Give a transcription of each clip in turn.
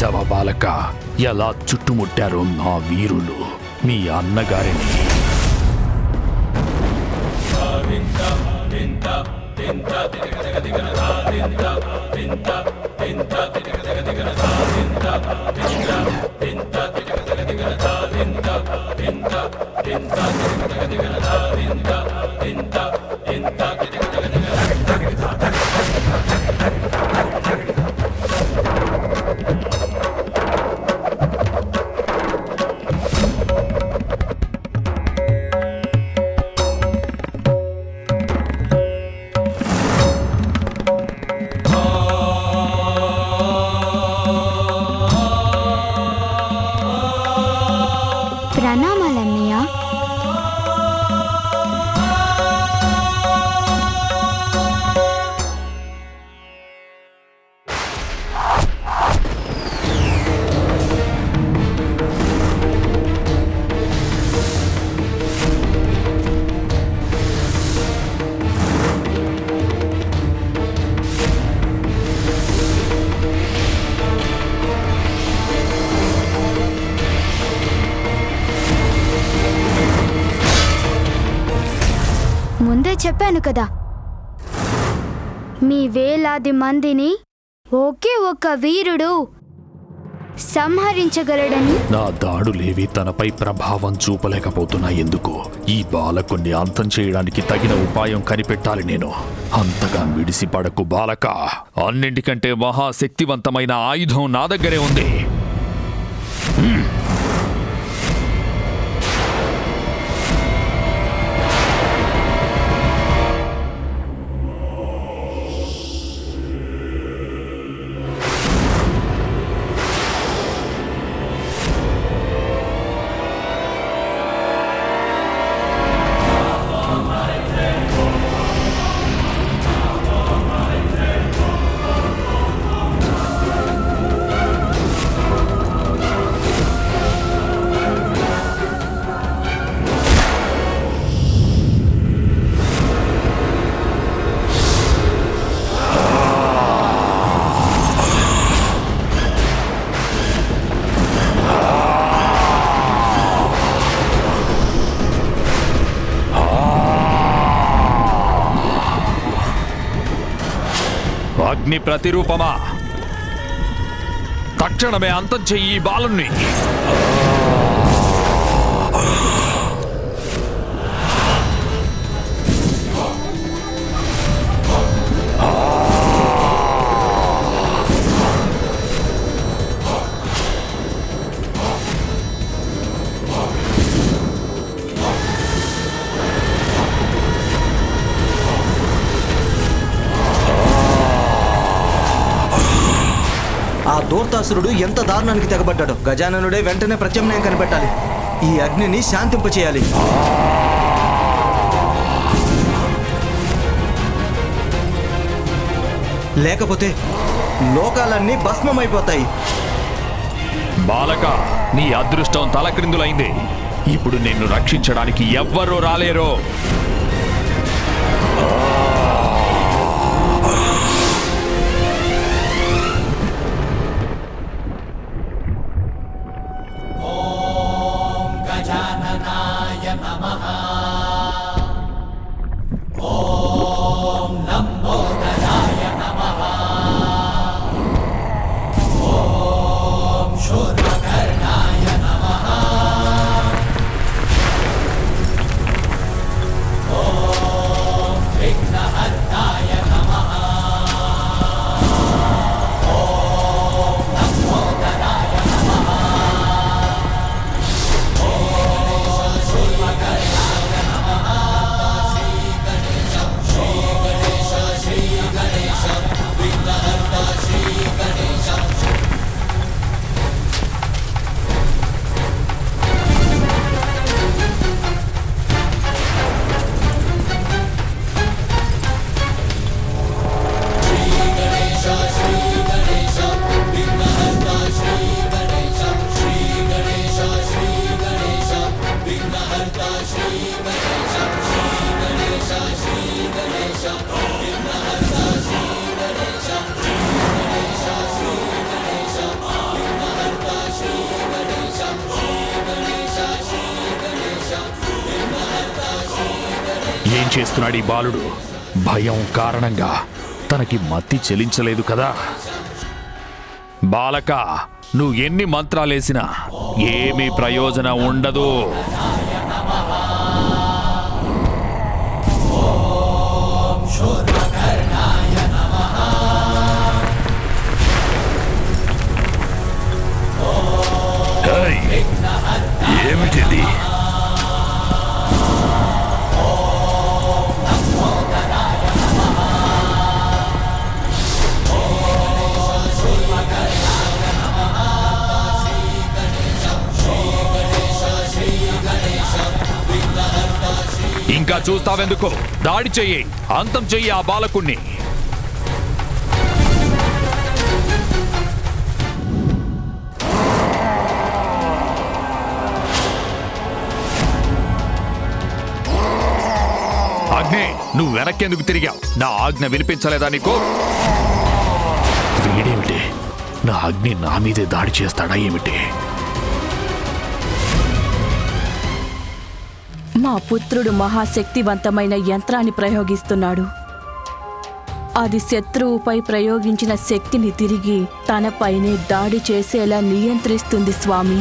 చూసావా బాలక? ఎలా చుట్టుముట్టారో నా వీరులు మీ అన్నగారిని. ప్రణామాలన్నయ్య ముందే చెప్పాను కదా. మీ వేలాది మందిని ఒకే ఒక వీరుడు సంహరించగలడని? నా దాడులేవి తనపై ప్రభావం చూపలేకపోతున్నా ఎందుకు? ఈ బాలకుణ్ణి అంతం చేయడానికి తగిన ఉపాయం కనిపెట్టాలి నేను. అంతగా మిడిసిపడకు బాలక. అన్నింటికంటే మహాశక్తివంతమైన ఆయుధం నా దగ్గరే ఉంది. అగ్ని ప్రతిరూపమా? తక్షణమే అంతం చెయ్యి బాలుణ్ణి. ఆ ఎంత దారుణానికి తెగబడ్డాడు. గజాననుడే వెంటనే ప్రత్యామ్నాయం కనిపెట్టాలి. ఈ అగ్నిని శాంతింపచేయాలి. లేకపోతే లోకాలన్నీ భస్మమైపోతాయి. బాలక నీ అదృష్టం తలక్రిందులైంది. ఇప్పుడు నిన్ను రక్షించడానికి ఎవ్వరూ రాలేరో. చేస్తున్నాడు బాలుడు. భయం కారణంగా తనకి మత్తి చెలించలేదు కదా. బాలక నువ్వు ఎన్ని మంత్రాలేసినా ఏమీ ప్రయోజనం ఉండదు. చేస్తావెందుకు దాడి చెయ్యి. అంతం చెయ్యి ఆ బాలకుణ్ణి. అగ్నే నువ్వు వెనక్కెందుకు తిరిగావు? నా ఆజ్ఞ వినిపించలేదా నీకు? వీడేమిటి? నా అగ్ని నా మీదే దాడి చేస్తాడా ఏమిటి? మా పుత్రుడు మహాశక్తివంతమైన యంత్రాన్ని ప్రయోగిస్తున్నాడు. అది శత్రువుపై ప్రయోగించిన శక్తిని తిరిగి తనపైనే దాడి చేసేలా నియంత్రిస్తుంది స్వామి.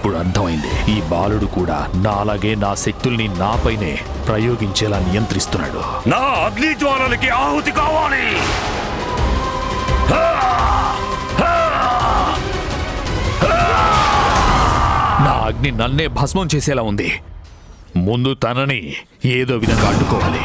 ఇప్పుడు అర్థమైంది. ఈ బాలుడు కూడా నాలాగే నా శక్తుల్ని నాపైనే ప్రయోగించేలా నియంత్రిస్తున్నాడు. నా అగ్ని జ్వాలలకి ఆహుతి కావాలి! నా అగ్ని నన్నే భస్మం చేసేలా ఉంది. ముందు తనని ఏదో విధంగా అడ్డుకోవాలి.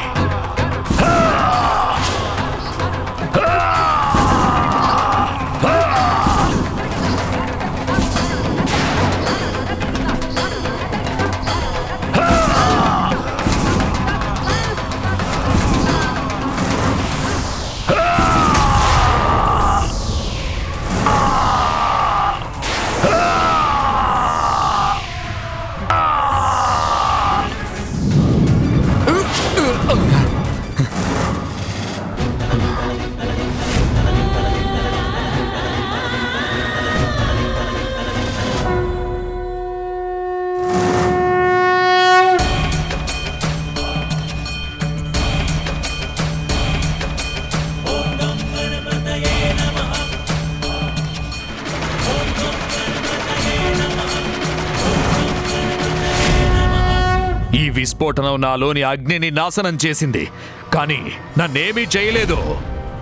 ఈ విస్ఫోటనం నాలోని అగ్నిని నాశనం చేసింది. కానీ నన్నేమీ చేయలేదు.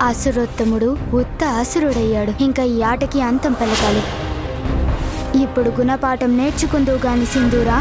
అసురోత్తముడు ఉత్త అసురుడయ్యాడు. ఇంకా ఈ ఆటకి అంతం పలకాలి ఇప్పుడు గుణపాఠం నేర్చుకుందువు గాని సింధూరా?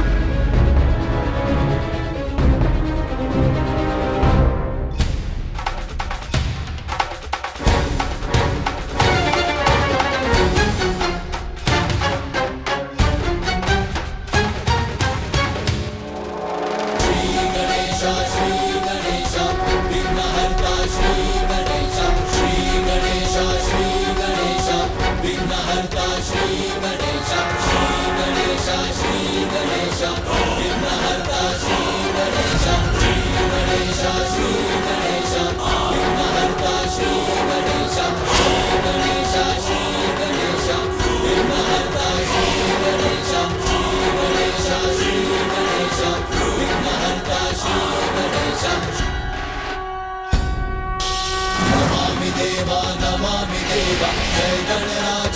Hey, Daniela,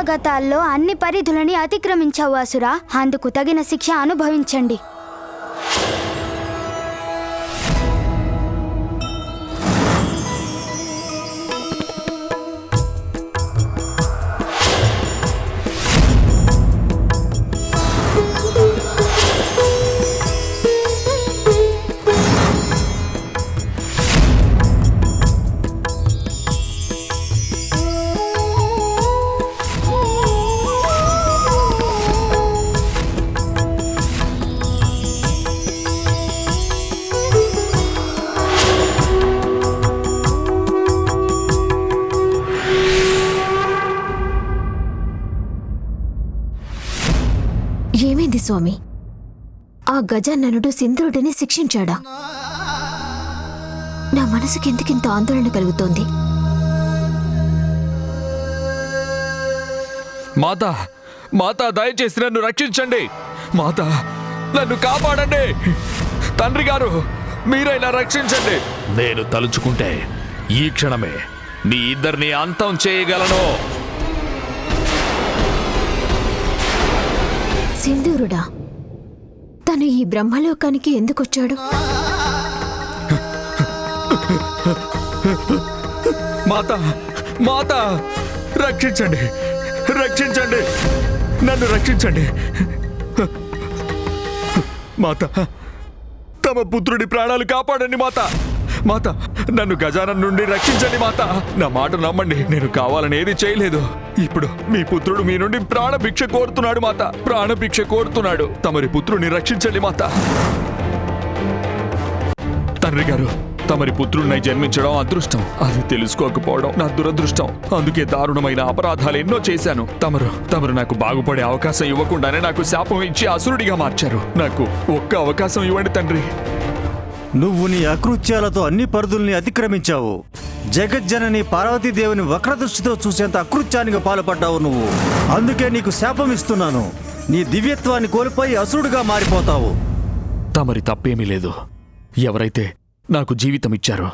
దురాగతాల్లో అన్ని పరిధులని అతిక్రమించావు అసురా. అందుకు తగిన శిక్ష అనుభవించండి. స్వామి. ఆ గజాననుడు సింధుడిని శిక్షించాడా? నా మనసుకి ఎందుకింత ఆందోళన కలుగుతోంది? మాత మాత దయచేసి నన్ను రక్షించండి. మాత నన్ను కాపాడండి. తండ్రి గారు మీరైనా రక్షించండి. నేను తలుచుకుంటే ఈ క్షణమే మీ ఇద్దరిని అంతం చేయగలను. సింధూరుడా తను ఈ బ్రహ్మలోకానికి ఎందుకొచ్చాడు? మాత మాత రక్షించండి రక్షించండి నన్ను రక్షించండి. మాత తమ పుత్రుడి ప్రాణాలు కాపాడండి మాత. మాత నన్ను గజానం నుండి రక్షించండి మాత. నా మాట నమ్మండి నేను కావాలని ఏది చేయలేదు. ఇప్పుడు మీ పుత్రుడు మీ నుండి ప్రాణభిక్ష కోరుతున్నాడు మాత. ప్రాణభిక్ష కోరుతున్నాడు. తమరి పుత్రుడిని రక్షించండి మాత. తండ్రి గారు తమరి పుత్రుణ్ణి జన్మించడం అదృష్టం. అది తెలుసుకోకపోవడం నా దురదృష్టం. అందుకే దారుణమైన అపరాధాలు ఎన్నో చేశాను. తమరు తమరు నాకు బాగుపడే అవకాశం ఇవ్వకుండానే నాకు శాపం ఇచ్చి అసురుడిగా మార్చారు. నాకు ఒక్క అవకాశం ఇవ్వండి తండ్రి. నువ్వు నీ అకృత్యాలతో అన్ని పరిధుల్ని అతిక్రమించావు. జగజ్జనని పార్వతీదేవిని వక్రదృష్టితో చూసేంత అకృత్యానికి పాల్పడ్డావు నువ్వు. అందుకే నీకు శాపం ఇస్తున్నాను. నీ దివ్యత్వాన్ని కోల్పోయి అసురుడుగా మారిపోతావు. తమరి తప్పేమీ లేదు. ఎవరైతే నాకు జీవితం ఇచ్చారో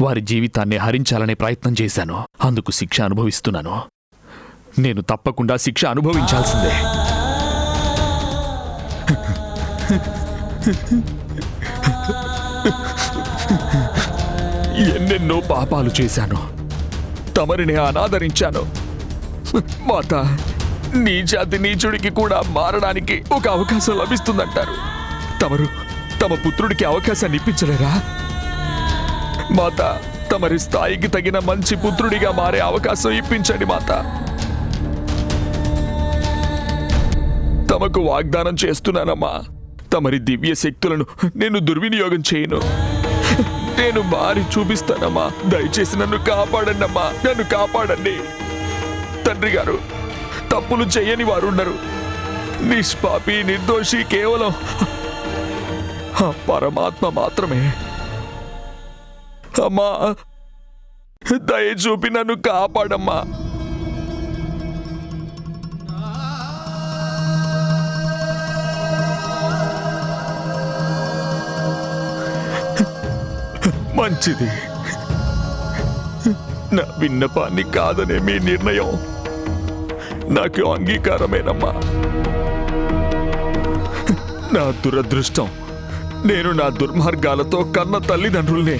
వారి జీవితాన్ని హరించాలనే ప్రయత్నం చేశాను. అందుకు శిక్ష అనుభవిస్తున్నాను. నేను తప్పకుండా శిక్ష అనుభవించాల్సిందే. ఎన్నెన్నో పాపాలు చేశాను. తమరిని అనాదరించాను. మాత నీ జాతి నీచుడికి కూడా మారడానికి ఒక అవకాశం లభిస్తుందంటారు. తమరు తమ పుత్రుడికి అవకాశాన్ని ఇప్పించలేరా? మాత తమరి స్థాయికి తగిన మంచి పుత్రుడిగా మారే అవకాశం ఇప్పించండి మాత. తమకు వాగ్దానం చేస్తున్నానమ్మా. తమరి దివ్య శక్తులను. నేను దుర్వినియోగం చేయను. నేను మారి చూపిస్తానమ్మా. దయచేసి నన్ను కాపాడండమ్మా. నన్ను కాపాడండి. తండ్రి గారు తప్పులు చేయని వారు ఉండరు నిష్పాపి నిర్దోషి కేవలం పరమాత్మ మాత్రమే. అమ్మా దయ చూపి నన్ను కాపాడమ్మా. మంచిది. నా విన్నపాన్ని కాదనే మీ నిర్ణయం. నాకు అంగీకారమేనమ్మా. నా దురదృష్టం. నేను నా దుర్మార్గాలతో కన్న తల్లిదండ్రుల్ని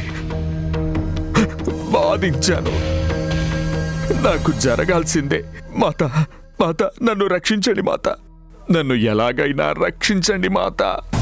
బాధించాను. నాకు జరగాల్సిందే మాత మాత నన్ను రక్షించండి మాత. నన్ను ఎలాగైనా రక్షించండి మాత. మాత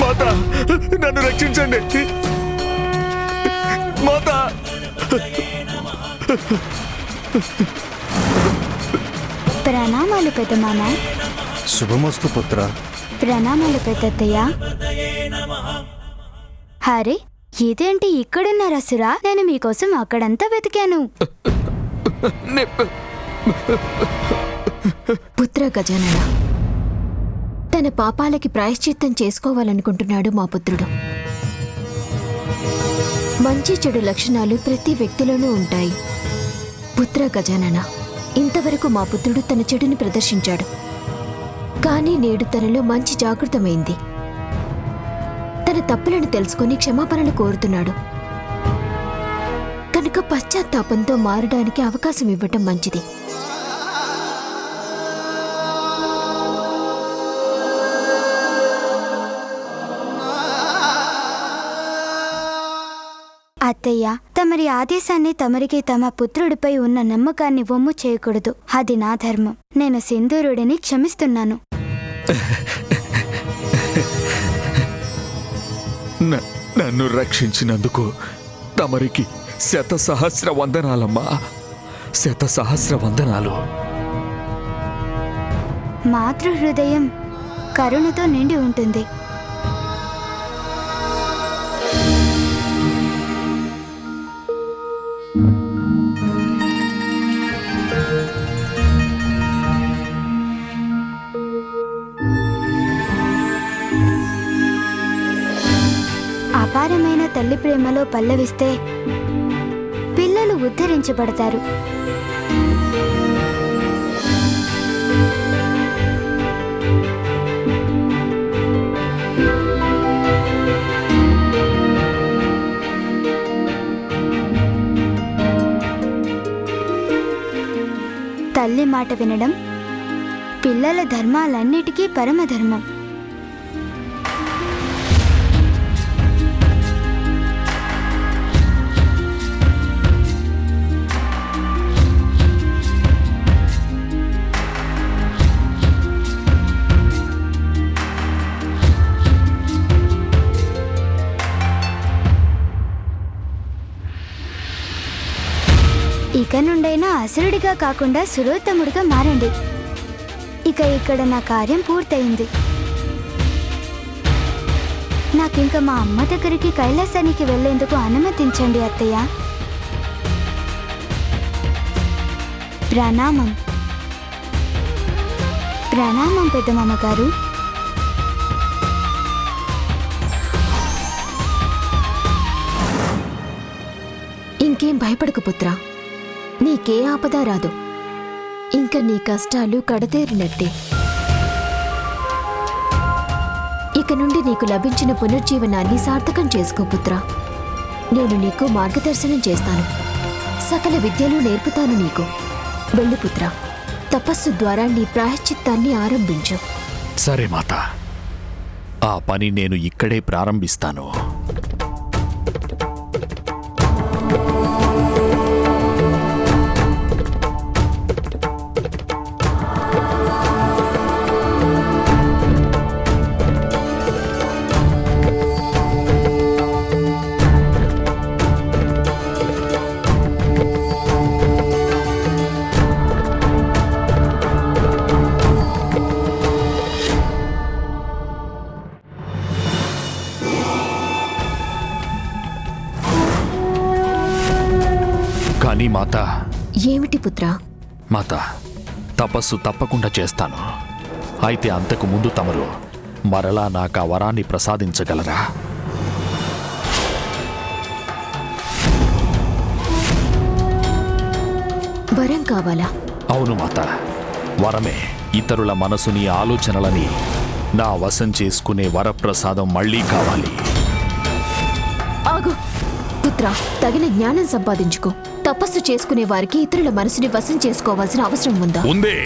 మాత నన్ను రక్షించండి. మాత. ప్రణామాలు పెద్దమామ శుభమస్తు పుత్ర. ప్రణామాలు పెద్దత్తయ్య హరే ఇదేంటి ఇక్కడున్నారా సురా నేను మీకోసం అక్కడంతా వెతికాను. పుత్ర గజానన. తన పాపాలకి ప్రాయశ్చిత్తం చేసుకోవాలనుకుంటున్నాడు మా పుత్రుడు. మంచి చెడు లక్షణాలు ప్రతి వ్యక్తిలోనూ ఉంటాయి. పుత్ర గజానన ఇంతవరకు మా పుత్రుడు తన చెడుని ప్రదర్శించాడు. కానీ నేడు తనలో మంచి జాగృతమైంది. తన తప్పులను తెలుసుకుని క్షమాపణలు కోరుతున్నాడు. కనుక పశ్చాత్తాపంతో మారడానికి అవకాశం ఇవ్వటం మంచిది. అత్తయ్య తమరి ఆదేశాన్ని తమరికి తమ పుత్రుడిపై ఉన్న నమ్మకాన్ని వమ్ము చేయకూడదు. అది నా ధర్మం. నేను సింధూరుడిని క్షమిస్తున్నాను. నన్ను రక్షించినందుకు తమరికి శత సహస్ర వందనాలమ్మా. శత సహస్ర వందనాలు. మాతృ హృదయం కరుణతో నిండి ఉంటుంది. తల్లి ప్రేమలో పల్లవిస్తే పిల్లలు ఉద్ధరించబడతారు. తల్లి మాట వినడం పిల్లల ధర్మాలన్నిటికీ పరమధర్మం. ఇక నుండైనా అసురుడిగా కాకుండా సురోత్తముడిగా మారండి. ఇక ఇక్కడ నా కార్యం పూర్తయింది. నాకింక మా అమ్మ దగ్గరికి కైలాసానికి వెళ్ళేందుకు అనుమతించండి అత్తయ్య. ప్రణామం. ప్రణామం పెద్దమామ గారు ఇంకేం భయపడకు పుత్రా. నీకే ఆపద రాదు. ఇంక నీ కష్టాలు కడతేరినట్టే. ఇక నుండి నీకు లభించిన పునర్జీవనాన్ని సార్థకం చేసుకో పుత్రా. నేను నీకు మార్గదర్శనం చేస్తాను. సకల విద్యలు నేర్పుతాను నీకు. వెళ్ళు పుత్ర. తపస్సు ద్వారా నీ ప్రాయశ్చిత్తాన్ని ఆరంభించు. సరే మాత. ఆ పని నేను ఇక్కడే ప్రారంభిస్తాను. ఏమిటి పుత్రా. మాత తపస్సు తప్పకుండా చేస్తాను. అయితే అంతకు ముందు తమరు మరలా నాకు ఆ వరాన్ని ప్రసాదించగలరా? వరం కావాలా? అవును మాత వరమే ఇతరుల మనసుని ఆలోచనలని నా వశం చేసుకునే వరప్రసాదం మళ్ళీ కావాలి. ఆగు. పుత్రా తగిన జ్ఞానం సంపాదించుకో. తపస్సు చేసుకునే వారికి ఇతరుల మనసుని వశం చేసుకోవాల్సిన అవసరం ఉందా? ఉందే.